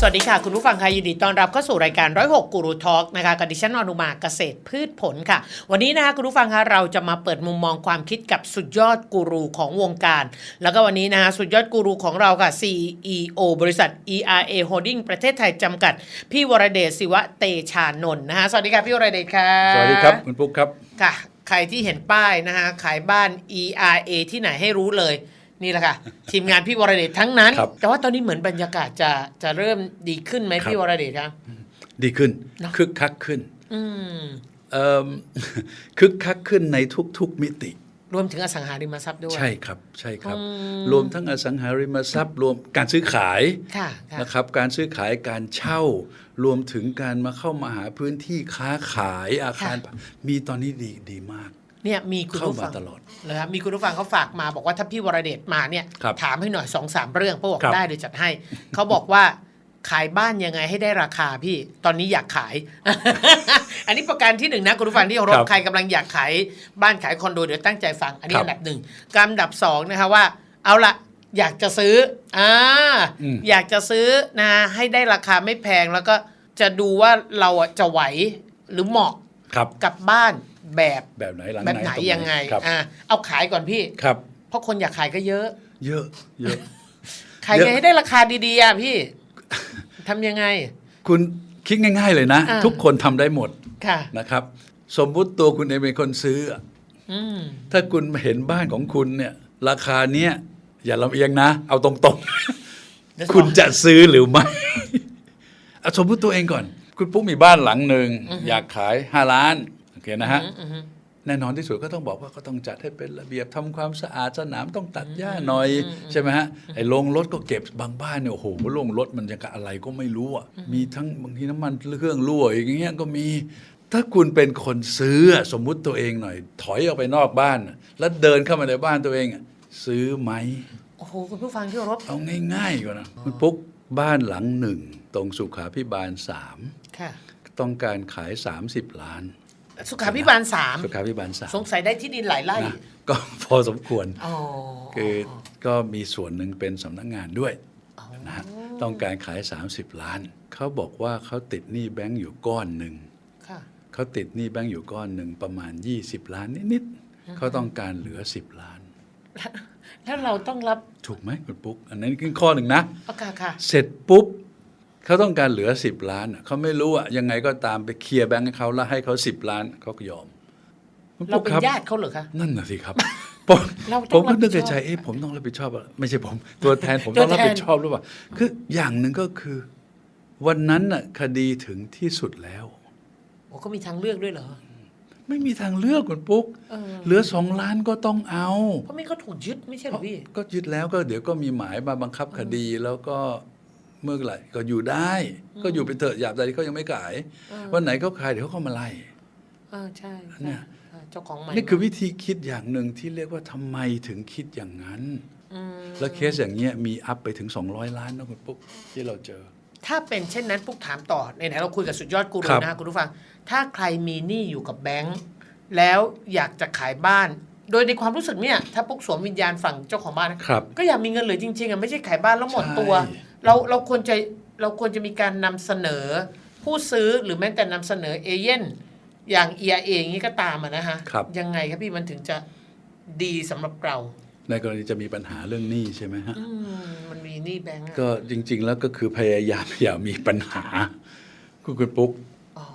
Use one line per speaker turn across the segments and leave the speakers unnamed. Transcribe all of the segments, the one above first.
สวัสดีค่ะ คุณผู้ฟังค่ะยินดีต้อนรับเข้าสู่รายการร้อยหกกูรูทอล์กนะคะกับดิฉันอนุมาเกษตรพืชผลค่ะ วันนี้นะคะคุณผู้ฟังคะเราจะมาเปิดมุมมองความคิดกับสุดยอดกูรูของวงการ แล้วก็วันนี้นะคะสุดยอดกูรูของเราค่ะ CEO บริษัท ERA Holding ประเทศไทยจำกัด พี่วรเดชศิวะเตชานนท์นะคะสวัสดีค่ะพี่วรเดชค่ะ
สวัสดีครับ คุณปุ๊กครับ
ค่ะ ใครที่เห็นป้ายนะคะขายบ้าน ERA ที่ไหนให้รู้เลยนี่แหละค่ะ ทีมงานพี่วรเดชทั้งนั้น
ครับ
แต่ว่าตอนนี้เหมือนบรรยากาศจะจะเริ่มดีขึ้นไหม
ครับ
พี่วรเดชครับ
ดีขึ้น
เนอะ
คึกคักขึ้น
อืม
เอิ่มคึกคักขึ้นในทุกๆมิติ
รวมถึงอสังหาริมทรัพย์ด้วย
ใช่ครับใช่ครับ
อืม
รวมทั้งอสังหาริมทรัพย์ รวมการซื้อขาย
ค่ะค่ะ
นะครับ การซื้อขายการเช่า รวมถึงการมาเข้ามาหาพื้นที่ค้าขายอาคารมีตอนนี้ดีดีมาก
เนี่ยมีคุณ
เข้า
ผู้
มา
ฟัง
ตลอด
เลยครับมีคุณผู้ฟังเขาฝากมาบอกว่าถ้าพี่วรเดชมาเนี่ย
ครับ
ถามให้หน่อยสองสามเรื่องเพราะบอก
ครับ
ได้เดี๋ยวจัดให้ เขาบอกว่า ขายบ้านยังไงให้ได้ราคาพี่ ตอนนี้อยากขาย อันนี้ประการที่หนึ่งนะคุณผู้ฟังที่เคารพ
ครับ
ใครกำลังอยากขายบ้านขายคอนโดเดี๋ยวตั้งใจฟัง อันนี้
ครับ
อันดับหนึ่งการอันดับสองนะคะว่า เอาละอยากจะซื้ออ่า
อืม
อยากจะซื้อนะให้ได้ราคาไม่แพงแล้วก็จะดูว่าเราอะจะไหวหรือเหมาะ
ครับ
กับบ้านแบบ
แบบไหนหลัง
แบบไหน
ตร
ยังไง
ครับ
อ่าเอาขายก่อนพี่
ครับ
เพราะคนอยากขายก็เยอะ
เยอะเยอะ
ขาย
เยอะ
ไงให้ได้ราคาดีๆอะพี่ ทำยังไง
คุณคิดง่าย ๆ เลยนะ
อ่า
ทุกคนทำได้หมด
ค่ะ
นะครับ สมมุติตัวคุณเองเป็นคนซื้อ
อืม
ถ้าคุณเห็นบ้านของคุณเนี่ย ราคาเนี้ยอย่าลำเอียงนะ เอาตรงๆ คุณจะซื้อหรือไม่เอาสมมติตัวเองก่อน คุณปุ๊กมีบ้านหลังหนึ่งอยากขายห้าล้านโอเคนะฮะ
อืมอืม
แน่นอนที่สุดก็ต้องบอกว่าก็ต้องจัดให้เป็นระเบียบทำความสะอาดสนามต้องตัดหญ้าหน่อย ใช่ไหมฮะไอ้โรงรถก็เก็บบางบ้านเนี่ยโอ้โหโรงรถมันจะกับอะไรก็ไม่รู้อะมีทั้งบางทีน้ำมันเครื่องรั่วอย่างเงี้ยก็มีถ้าคุณเป็นคนซื้ออะสมมุติตัวเองหน่อย ถอยออกไปนอกบ้านอะแล้วเดินเข้ามาในบ้านตัวเองอะซื้อไหม
โอ้โหคุณผู้ฟังที่เคารพ
เอาง่ายๆก่อนนะคุณปุ๊กบ้านหลังหนึ่ง ตรงสุขาพิบาลสาม
ค่ะ
ต้องการขาย 30 ล้าน
สุขาพิบาลสาม
สุขาพิบาลสาม
สงสัยได้ที่ดินหลายไร่
นะก็พอสมควร
อ๋อ
คือก็มีส่วนหนึ่งเป็นสำนักงานด้วยนะฮะต้องการขาย 30 ล้าน เขาบอกว่าเขาติดหนี้แบงก์อยู่ก้อนหนึ่ง
ค่ะ
เขาติดหนี้แบงก์อยู่ก้อนหนึ่งประมาณ 20 ล้านนิดๆเขาต้องการเหลือ 10 ล้าน
แล้วเราต้องรับ
ถูกไหมคุณปุ๊ก อันนั้นคือข้อหนึ่งนะ
เอาค่ะค่ะ
เสร็จปุ๊บ เขาต้องการเหลือ 10 ล้านอะเขาไม่รู้อะยังไงก็ตามไปเคลียร์แบงก์ให้เขาแล้วให้เขา10 ล้านเขาก็ยอมคุณ
เรา
ปุ๊ก
เป็น
ครับ
ญาติเขาเหรอคะ
นั่นน่ะสิครับผม
เราต้
ผ
อง
มก็นึก
รับผิดชอบ
ในใจเอ๊ะผมต้องรับผิดชอบอะไรไม่ใช่ผม ตัวแทนผม
ตัว
ต้องรับ
แทน
ผิดชอบหรือเปล่าคืออย่างหนึ่งก็คือ วันนั้นน่ะคดีถึงที่สุดแล้ว
โอ้ก็มีทางเลือกด้วยเหรอ
ไม่มีทางเลือกคุณปุ๊ก
เออ
เหลือสองล้านก็ต้องเอา
เพราะไม่เขาถูกยึดไม่ใช่เหรอพี่
ก็ยึดแล้วก็เดี๋ยวก็มีหมายมาบังคับคดีแล้วก็ เมื่อไหร่ก็อยู่ได้ ก็อยู่ไปเถอะหยาบใดเขายังไม่ขาย
เออ
วันไหนเขาขายเดี๋ยวเขาก็มาไล่
เออใช่
เนี่
ใช่
ย
เออเจ้าของใหม่
นี่คือวิธีคิดอย่างหนึ่งที่เรียกว่าทำไมถึงคิดอย่างนั้น
อืม
แล้วเคสอย่างเงี้ยมีอัพไปถึง 200 ล้านนะคุณปุ๊กที่เราเจอ
ถ้าเป็นเช่นนั้นปุ๊กถามต่อในไหนๆเราคุยกับสุดยอดกูรู
ครับ
นะฮะคุณผู้ฟัง ถ้าใครมีหนี้อยู่กับแบงค์แล้วอยากจะขายบ้าน โดยในความรู้สึกเนี่ยถ้าปุ๊กสวมวิญญาณฝั่งเจ้าของบ้านนะครับก็อยากมีเงินเหลือจริงๆอะไม่ใช่ขายบ้านแล้วหมดตัว
ใช่
เราเราควรจะเราควรจะมีการนำเสนอ ผู้ซื้อหรือแม้แต่นำเสนอเอเย่นอย่าง EIA อย่างนี้ก็ตามอะนะฮะ
ครับ
ยังไงครับพี่มันถึงจะดีสำหรับเรา
ในกรณีจะมีปัญหาเรื่องหนี้ใช่ไหมฮะ
อืมมันมีหนี้แบงก์อะ
ก็จริง ๆ แล้วก็คือพยายามอย่ามีปัญหาคุณคุณปุ๊ก
อ๋อ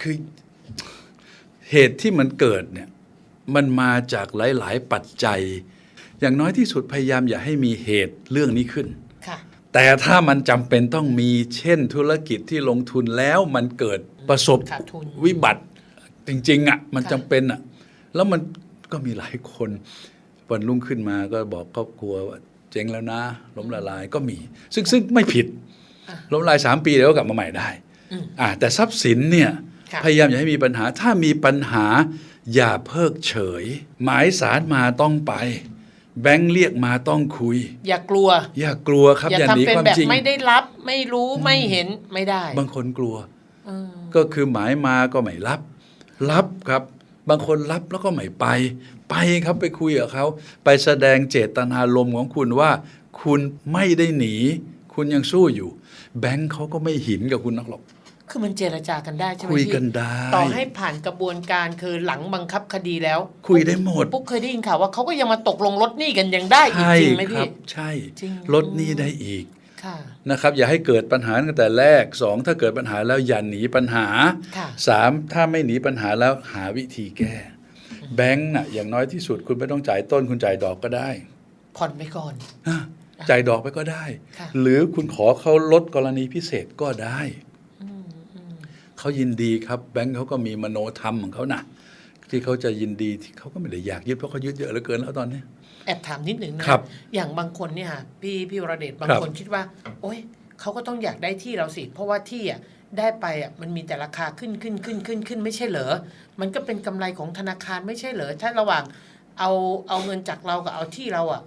คือเหตุที่มันเกิดเนี่ยมันมาจากหลาย ๆ ปัจจัย อย่างน้อยที่สุดพยายามอย่าให้มีเหตุเรื่องนี้ขึ้น
ค่ะ
แต่ถ้ามันจำเป็นต้องมีเช่นธุรกิจที่ลงทุนแล้วมันเกิดประสบ
ขาดทุน
วิบัติจริงๆอะมัน
ค่ะ
จำเป็นอะแล้วมันก็มีหลายคนวันรุ่งขึ้นมาก็บอกครอบครัวว่าเจ๊งแล้วนะ ล้มละลายก็มี ซึ่งซึ่งไม่ผิดล้มละลายสามปีเดี๋ยวก็กลับมาใหม่ได้
อืม
อ่าแต่ทรัพย์สินเนี่ย
ค่ะ
พยายามอย่าให้มีปัญหา ถ้ามีปัญหาอย่าเพิกเฉย หมายสารมาต้องไป แบงค์เรียกมาต้องคุย
อย่ากลัว
อย่ากลัวครับ
อย่า
อย่าหนี
ทำเป็น
ความ
แบบ
จริง
ไม่ได้รับ ไม่รู้ไม่เห็นไม่ได้
บางคนกลัว
เออ
ก็คือหมายมาก็ไม่รับ รับครับ บางคนรับแล้วก็ไม่ไป ไปครับไปคุยกับเขาไปแสดงเจตนารมณ์ของคุณว่า คุณไม่ได้หนี คุณยังสู้อยู่ แบงค์เขาก็ไม่หินกับคุณนักหรอก
คือมันเจรจากันได้ใช่ไหม
คุย
พี่
กันได้
ต่อให้ผ่านกระบวนการคือหลังบังคับคดีแล้ว
คุยได้หมด
ปุ๊กเคยได้ยินข่าวว่าเขาก็ยังมาตกลงลดหนี้กันยังได้อีก
ใช่
จริงไหม
ครั
พี่
บใช่
จริง
ลดหนี้ได้อีก
ค่ะ
นะครับอย่าให้เกิดปัญหาตั้งแต่แรกสองถ้าเกิดปัญหาแล้วอย่าหนีปัญหา
ค่ะ
สามถ้าไม่หนีปัญหาแล้วหาวิธีแก้ แบงค์น่ะอย่างน้อยที่สุดคุณไม่ต้องจ่ายต้นคุณจ่ายดอกก็ได้
ผ่อนไปก่อน
อะจ่ายดอกไปก็ได้
ค่ะ
หรือคุณขอเขาลดกรณีพิเศษก็ได้ เขายินดีครับ แบงค์เขาก็มีมโนธรรมของเขานะที่เขาจะยินดีที่เขาก็ไม่ได้อยากยึดเพราะเขายึดเยอะเหลือเกินแล้วตอนนี้
แอบถามนิดหนึ่งนะครับ อย่างบางคนเนี่ยค่ะพี่พี่วรเดชบาง
ครับ
คนคิดว่า โอ๊ยเขาก็ต้องอยากได้ที่เราสิ เพราะว่าที่อะได้ไปอะมันมีแต่ราคาขึ้นขึ้นขึ้นขึ้นขึ้นไม่ใช่เหรอ มันก็เป็นกำไรของธนาคารไม่ใช่เหรอ ถ้าระหว่างเอาเอาเงินจากเรากับเอาที่เราอะ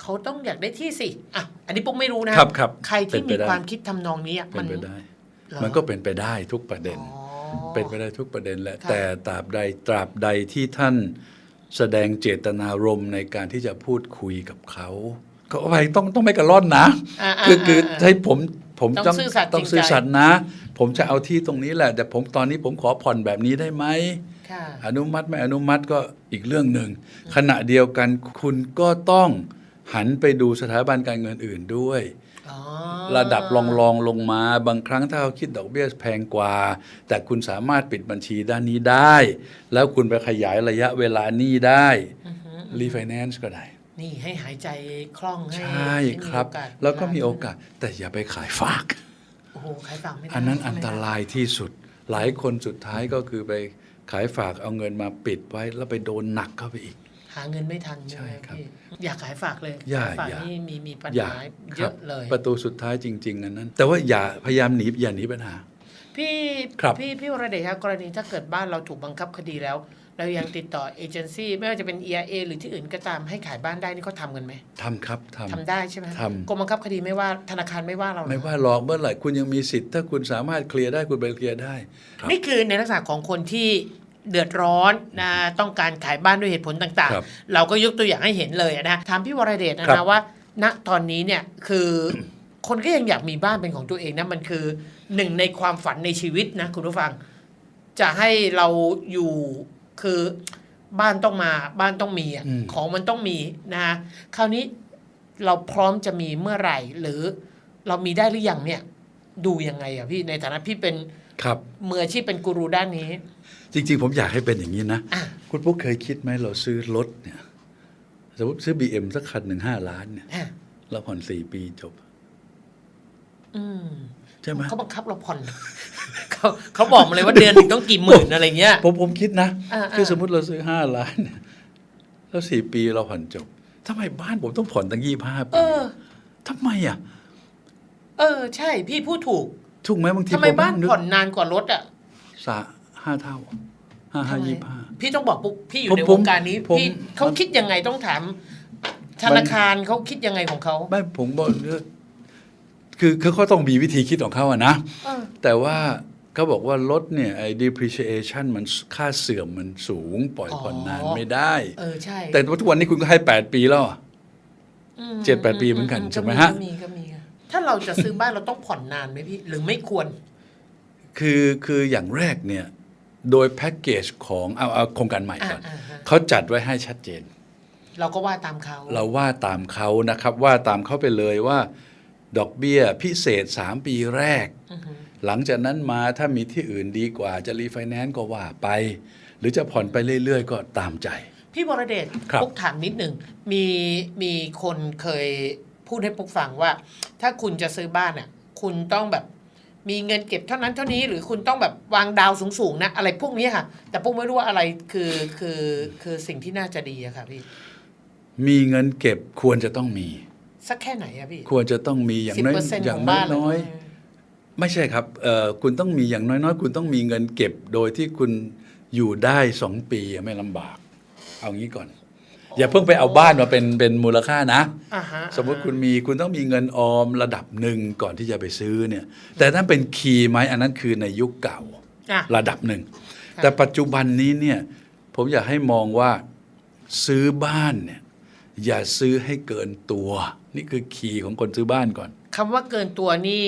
เขาต้องอยากได้ที่สิอะอันนี้ปุ๊กไม่รู้นะครับ
ครับ
ใครที่
เป็นไป
มี
ได้
ความคิดทำนองนี้อะ
เป็
มัน น
ไปได้
เหรอ
มันก็เป็นไปได้ทุกประเด็น
อ๋อ
เป็นไปได้ทุกประเด็นแหละ
ค่ะ
แต่ตราบใดตราบใดที่ท่านแสดงเจตนารมณ์ในการที่จะพูดคุยกับเขาก็ไปต้องต้องไม่กระล่อนนะ
อ่า
คือคือ
อ่า
ให้ผมผม
ต้องซื่อสัตย์
ต้อง
จริงใจ
ซื่อสัตย์นะ ผมจะเอาที่ตรงนี้แหละ แต่ผมตอนนี้ผมขอผ่อนแบบนี้ได้ไหม
ค่ะ
อนุมัติไม่อนุมัติก็อีกเรื่องหนึ่งขณะเดียวกันคุณก็ต้องหันไปดูสถาบันการเงินอื่นด้วย
อ๋อ
ระดับรองรองลงมา บางครั้งถ้าเขาคิดดอกเบี้ยแพงกว่า แต่คุณสามารถปิดบัญชีด้านนี้ได้ แล้วคุณไปขยายระยะเวลาหนี้ได้รีไฟแนนซ์ก็ได้
นี่ให้หายใจคล่องให้
ใช่
ให้มี
ครับ
โอกาส
แล้วก็มีโอกาส แต่อย่าไปขายฝาก
โอ้โหขายฝากไม่ได้
อันนั้น
ใช่
อัน
ไหม
ตรายที่สุด หลายคนสุดท้ายก็คือไปขายฝากเอาเงินมาปิดไว้แล้วไปโดนหนักเข้าไปอีก
หาเงินไม่ทัน
ใช่
ไหม
ครับ
พี่อยากขายฝากเลย
อย่า
ขายฝาก
อย่า
นี่มีมีปัญ
อย่า
หา
ค
เย
รับ
อะเลย
ประตูสุดท้ายจริงๆอันนั้น แต่ว่าอย่าพยายามหนีอย่าหนีปัญหา
พี่
ครับ
พี่พี่วรเดชครับกรณีถ้าเกิดบ้านเราถูกบังคับคดีแล้ว เรายังติดต่อเอเจนซี่ไม่ว่าจะเป็น EIA หรือที่อื่นก็ตามให้ขายบ้านได้นี่เขาทำกันไหม
ทำครับทำ
ทำได้ใช่ไหม
ทำ
กรมบังคับคดีไม่ว่าธนาคารไม่ว่าเราเหรอ
ไม่ว่าหรอกเมื่อไหร่คุณยังมีสิทธิ์ถ้าคุณสามารถเคลียร์ได้คุณไปเคลียร์ได้ครับ
นี่คือในลักษณะของคนที่ เดือดร้อนนะต้องการขายบ้านด้วยเหตุผลต่าง
ครับ
ๆเราก็ยกตัวอย่างให้เห็นเลยนะถามพี่วรเดชนะ
ครั
นะ
บ
ว่า ณตอนนี้เนี่ยคือคนก็ยังอยากมีบ้านเป็นของตัวเองนะมันคือหนึ่งในความฝันในชีวิตนะคุณผู้ฟัง จะให้เราอยู่คือบ้านต้องมาบ้านต้องมีอะ
อืม
ของมันต้องมีนะคราวนี้เราพร้อมจะมีเมื่อไหร่ หรือเรามีได้หรือยังเนี่ย ดูยังไงอะพี่ในฐานะพี่เป็น
ครับ
มืออาชีพเป็นกูรูด้านนี้
จริง ๆ ผมอยากให้เป็นอย่างนี้นะ
อะ
คุณปุ๊กเคยคิดไหมเราซื้อรถเนี่ย สมมติซื้อ BM สักคันหนึ่งห้าล้านเนี่ย
อะ
เราผ่อนสี่ปีจบ
อืม
ใช่ไหม
เขาบังคับเราผ่อน เขาเขาบอกมาเลยว่าเดือนหนึ่งต้องกี่หมื่นอะไรเงี้ย
ผมผมคิดนะ
อ่า
คือ
อ่า
สมมติเราซื้อห้าล้านเนี่ยแล้วสี่ปีเราผ่อนจบทำไมบ้านผมต้องผ่อนตั้งยี่ห้า
เอ
ปี
อ
ทำไมอะ
เออ ใช่ พี่พูดถูก
ถูกไหมบางที
ทำไม
ผ
บ้าน
นึก
ผ่อนนานกว่ารถอะ
สะห้าเท่าห้าห้า
ทำไม
ยี่ห้า
พี่ต้องบอกปุ๊บพี่อยู่
ผม
ใน
ผ
ว
ม
งการนี้
ผม
พี่เขาคิดยังไงต้องถาม ธนาคารเขาคิดยังไงของเขา
ไม่ผมบอกว่าคือคือเขาต้องมีวิธีคิดของเขาอะนะ
เออ
แต่ว่าเขาบอกว่ารถเนี่ยไอ้ depreciation มันค่าเสื่อมมันสูงปล่อยผ่อนนานไม่ได้
เออใช่
แต่ว่าทุกวันนี้คุณก็ให้ 8 ปีแล้วอะ
อื
เจ็ดแปดปีเหมือนกันใช่ไหมฮะ
ก็มีก็มีก็มี ถ้าเราจะซื้อบ้านเราต้องผ่อนนานไหมพี่ หรือไม่ควร
คือคืออย่างแรกเนี่ย โดยแพ็กเกจของเอาเอาโครงการใหม่ก่อน
อ่าอ่าฮะ
เขาจัดไว้ให้ชัดเจน
เราก็ว่าตามเขา
เราว่าตามเขานะครับว่าตามเขาไปเลยว่า ดอกเบี้ยพิเศษ 3 ปีแรก
อือฮึ
หลังจากนั้นมาถ้ามีที่อื่นดีกว่าจะรีไฟแนนซ์ก็ว่าไป หรือจะผ่อนไปเรื่อยๆ ก็ตามใจ
พี่วรเดช
ครับ
ปุ๊กถามนิดหนึ่งมีมีคนเคย พูดให้ปุ๊กฟังว่า ถ้าคุณจะซื้อบ้านอะ คุณต้องแบบมีเงินเก็บเท่านั้นเท่านี้หรือคุณต้องแบบวางดาวสูงๆนะอะไรพวกนี้ค่ะ แต่ปุ๊กไม่รู้ว่าอะไรคือคือคือสิ่งที่น่าจะดีอะค่ะพี่
มีเงินเก็บควรจะต้องมี
สักแค่ไหนอะพี่
ควรจะต้องมีอย่าง
สิบ
น้อย
เปอร์เซ็นต์
อ
ข
ย่า
องงบ้านเลย
น้อยๆไม่ใช่ครับเอ่อคุณต้องมีอย่างน้อยๆ คุณต้องมีเงินเก็บโดยที่คุณอยู่ได้สองปีอะไม่ลำบาก เอางี้ก่อน อย่าเพิ่งไปเอาบ้านมาเป็นเป็นมูลค่านะ
อ่าฮะ
สมมติคุณมีคุณต้องมีเงินออมระดับหนึ่งก่อนที่จะไปซื้อเนี่ย แต่ถ้าเป็นคีย์ไหมอันนั้นคือในยุคเก่า
อะ
ระดับหนึ่ง แต่ปัจจุบันนี้เนี่ยผมอยากให้มองว่าซื้อบ้านเนี่ยอย่าซื้อให้เกินตัว นี่คือคีย์ของคนซื้อบ้านก่อน
คำว่าเกินตัวนี่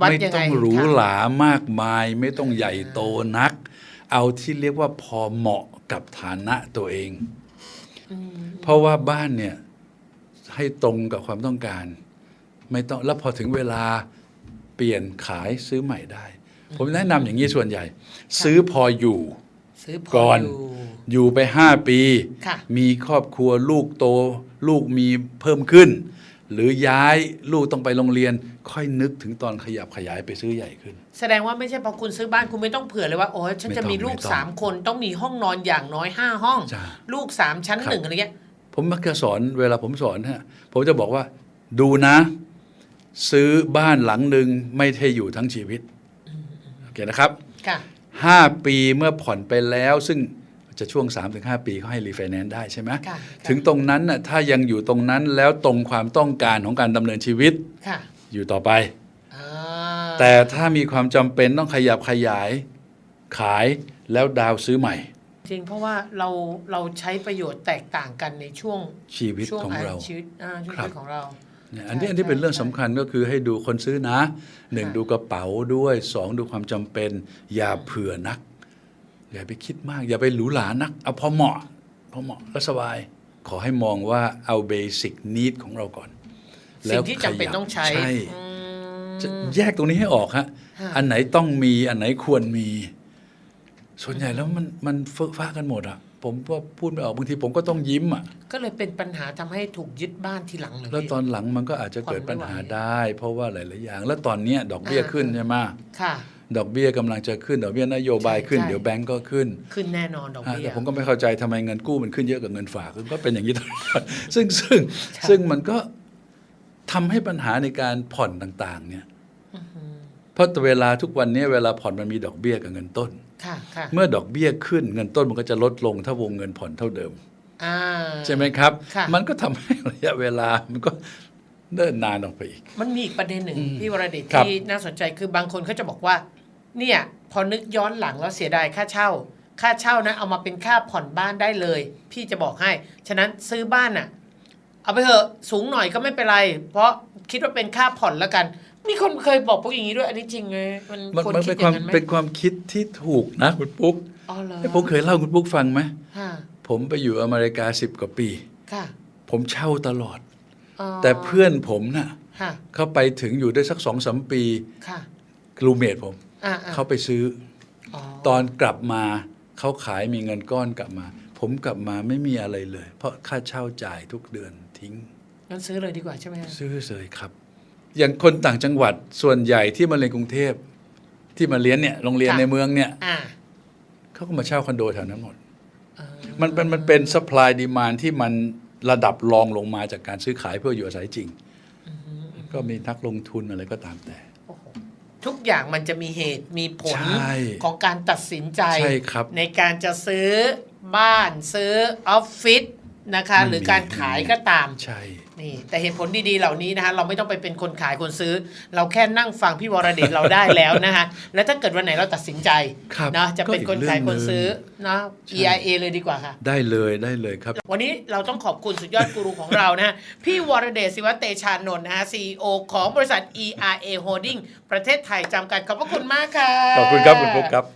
วัด
ไม่
ยัง
ต้
ไง
องหรู
คะ
หรามากมาย ไม่ต้องใหญ่โตนัก เอาที่เรียกว่าพอเหมาะกับฐานะตัวเอง เพราะว่าบ้านเนี่ยให้ตรงกับความต้องการ ไม่ต้องแล้วพอถึงเวลาเปลี่ยนขายซื้อใหม่ได้ ผมแนะนำอย่างนี้ส่วนใหญ่ ซื้อพออยู่
ซื้อพ
ก่
อ
อน
อยู่
อยู่ไปห้าปี
ค่ะ
มีครอบครัวลูกโต ลูกมีเพิ่มขึ้น หรือย้ายลูกต้องไปโรงเรียน ค่อยนึกถึงตอนขยับขยายไปซื้อใหญ่ขึ้น
แสดงว่าไม่ใช่พอคุณซื้อบ้านคุณไม่ต้องเผื่อเลยว่าโอ้ยฉันจะมีลูก
ไม่ต้อง
สามคนต้องมีห้องนอนอย่างน้อยห้าห้อง
จ้ะ
ลูกสามชั้น
ครับ
หนึ่งอะไรเงี้ย
ผมมักจะสอนเวลาผมสอนฮะผมจะบอกว่าดูนะ ซื้อบ้านหลังหนึ่งไม่ใช่อยู่ทั้งชีวิตโอเคนะครับ
ค่ะ
ห้าปีเมื่อผ่อนไปแล้วซึ่ง จะช่วง 3-5 ปีเขาให้รีไฟแนนซ์ได้ใช่ไหม
ค่ะ
ถึงตรงนั้นน่ะถ้ายังอยู่ตรงนั้นแล้วตรงความต้องการของการดำเนินชีวิต
ค่ะ
อยู่ต่อไป
อ่า
แต่ถ้ามีความจำเป็นต้องขยับขยายขายแล้วดาวซื้อใหม่
จริงเพราะว่าเราเราใช้ประโยชน์แตกต่างกันในช่วง
ชีวิต
ช่วง
ของเรา
ชีวิตอ่าช่วง
ครั
ชี
บ
วิตของเรา
เนี่ยอันนี้
ใช่
อันนี้เป็นเรื่อง
ใช่
สำคัญก็คือให้ดูคนซื้อนะหนึ่ง
ค่ะ
ดูกระเป๋าด้วยสองดูความจำเป็น อย่าเผื่อนัก อย่าไปคิดมาก อย่าไปหรูหรานัก เอาพอเหมาะพอเหมาะและสบาย ขอให้มองว่าเอาเบสิ c นิดของเราก่อน
สิ่งที่จำเป็น
ขยับ
ต้องใช้
ใช่
อืม
จะแยกตรงนี้ให้ออกฮะ
ค่ะ
อันไหนต้องมีอันไหนควรมี ส่วนใหญ่แล้วมันมันเฟ้อฟ้ากันหมดอะผมว่าพูดไม่ออกบางทีผมก็ต้องยิ้มอะ
ก็เลยเป็นปัญหาทำให้ถูกยึดบ้านทีหลังเลย
แล้ว
พี่
ตอนหลังมันก็อาจจะเกิดปัญหา
ผ่อนไม่ไหว
ได้ เพราะว่าหลาย ๆ อย่าง แล้วตอนเนี้ยดอกเบี้ย
อ่า
ขึ้นใช่ไหม
ค่ะ
ดอกเบี้ยกำลังจะขึ้นดอกเบี้ยนโยบายขึ้น
ใช่
เดี๋ยวแบงก์ก็ขึ้น
ขึ้นแน่นอนดอก
อ่า
เบี้ย
แต่ผมก็ไม่เข้าใจทำไมเงินกู้มันขึ้นเยอะกว่าเงินฝากก็เป็นอย่างนี้ตลอดซึ่งซึ่ง
ค่ะ
ซึ่งมันก็ทำให้ปัญหาในการผ่อนต่างๆ เนี่ยเพราะเวลาทุกวันนี้เวลาผ่อนมันมีดอกเบี้ยกับเงินต้น
ค่ะค่ะ
เมื่อดอกเบี้ยขึ้นเงินต้นมันก็จะลดลงถ้าวงเงินผ่อนเท่าเดิม
อ่า
ใช่ไหมครับ
ค่ะ
มันก็ทำให้ระยะเวลามันก็เนิ่นนานออกไปอีก
มันมีอีกประเด็นหนึ่ง
อืม
พี่วรเดช
ครับ
ที่น่าสนใจคือบางคนเขาจะบอกว่า เนี่ยพอนึกย้อนหลังแล้วเสียดายค่าเช่า ค่าเช่านะเอามาเป็นค่าผ่อนบ้านได้เลย พี่จะบอกให้ ฉะนั้นซื้อบ้านน่ะ เอาไปเถอะสูงหน่อยก็ไม่เป็นไร เพราะคิดว่าเป็นค่าผ่อนแล้วกัน มีคนเคยบอกพวกอย่างนี้ด้วย อันนี้จริงเลยมัน
มัน
ควร
มัน
คิ
เป็
ด
น
อ
ความ
ย่างนั้นไหม
เป็นความคิดที่ถูกนะคุณปุ๊ก
อ๋อเหรอ
ผมเคยเล่าคุณปุ๊กฟังไหม
ค่ะ
ผมไปอยู่อเมริกาสิบกว่าปี
ค่ะ
ผมเช่าตลอด
อ๋อ
แต่เพื่อนผมน่ะ
ค่ะ
เขาไปถึงอยู่ได้สักสองสามปี
ค่ะ
รูเมทผม
อ่าอ่า
เขาไปซื้อ
อ๋อ
ตอนกลับมาเขาขายมีเงินก้อนกลับมา ผมกลับมาไม่มีอะไรเลย เพราะค่าเช่าจ่ายทุกเดือนทิ้ง
งั้นซื้อเลยดีกว่าใช่ไหมคะ
ซื้อเลยครับ อย่างคนต่างจังหวัดส่วนใหญ่ที่มาเรียนกรุงเทพที่มาเรียนเนี่ยโรงเรียนในเมืองเนี่ย
อ่า
เขาก็มาเช่าคอนโดแถวนั้นหมด
เออ
มันเป็นมันเป็น supply demand ที่มันระดับรองลงมาจากการซื้อขายเพื่ออยู่อาศัยจริง ก็มีนักลงทุนอะไรก็ตามแต่
โอ้โห ทุกอย่างมันจะมีเหตุมีผล
ใช่
ของการตัดสินใจ
ใช่ครับ
ในการจะซื้อบ้านซื้อออฟฟิศ นะคะ
มันมี
หรือการขายก็ตาม
ใช่
นี่แต่เหตุผลดีๆเหล่านี้นะคะเราไม่ต้องไปเป็นคนขายคนซื้อ เราแค่นั่งฟังพี่วรเดชเราได้แล้วนะคะแล้วถ้าเกิดวันไหนเราตัดสินใจ
ครับ
นะจะเป็น
ก็อีก
คนขาย
เรื่
ค
อง
น
หนึ่ง
ซื้อนะ
ใช่
EIA เลยดีกว่าค่ะ
ได้เลยได้เลยครับ
วันนี้เราต้องขอบคุณสุดยอดกูรูของเรานะฮะพี่วรเดชศิวะเตชานนท์นะฮะ CEO ของบริษัท ERA Holding ประเทศไทยจำกัดขอบพระคุณมากค่ะ
ขอบคุณครับคุณปุ๊กครับ